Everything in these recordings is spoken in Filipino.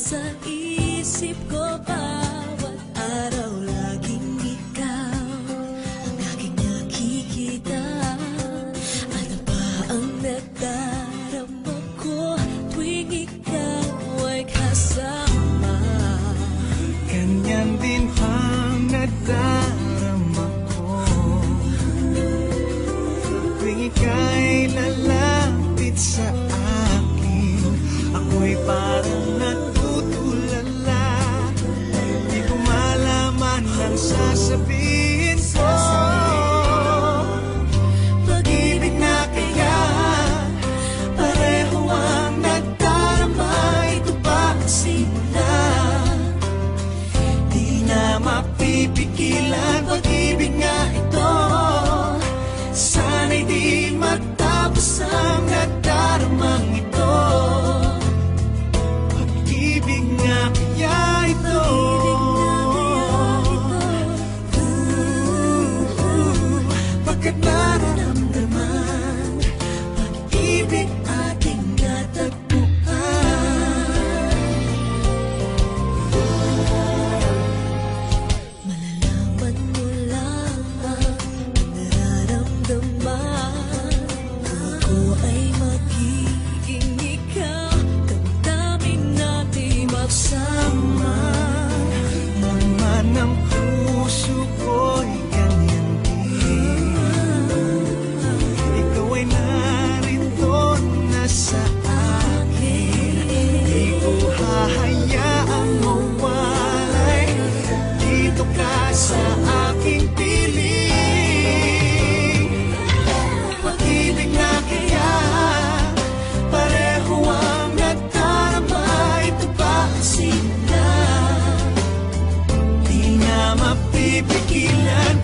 sa isip ko bawat araw laging ikaw ang aking nakikita. Ano ba ang nagdarama ko tuwing ikaw ay kasama? Ganyan din at.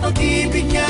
pag-ibig niya.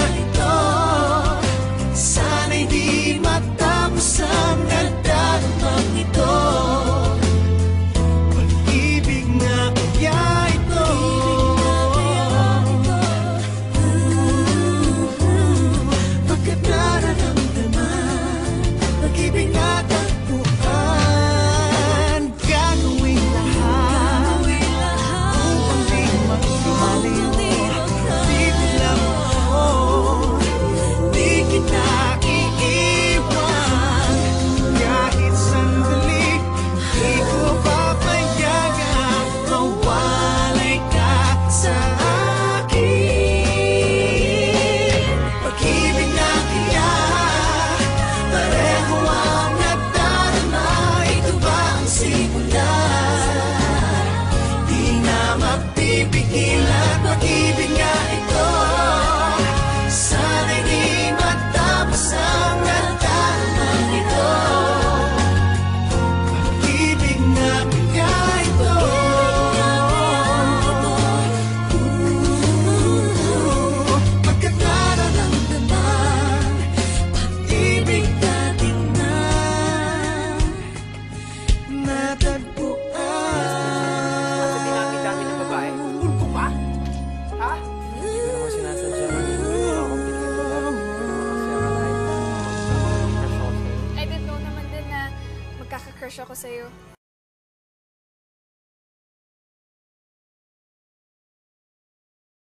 begin nagkakakersh ako sa'yo.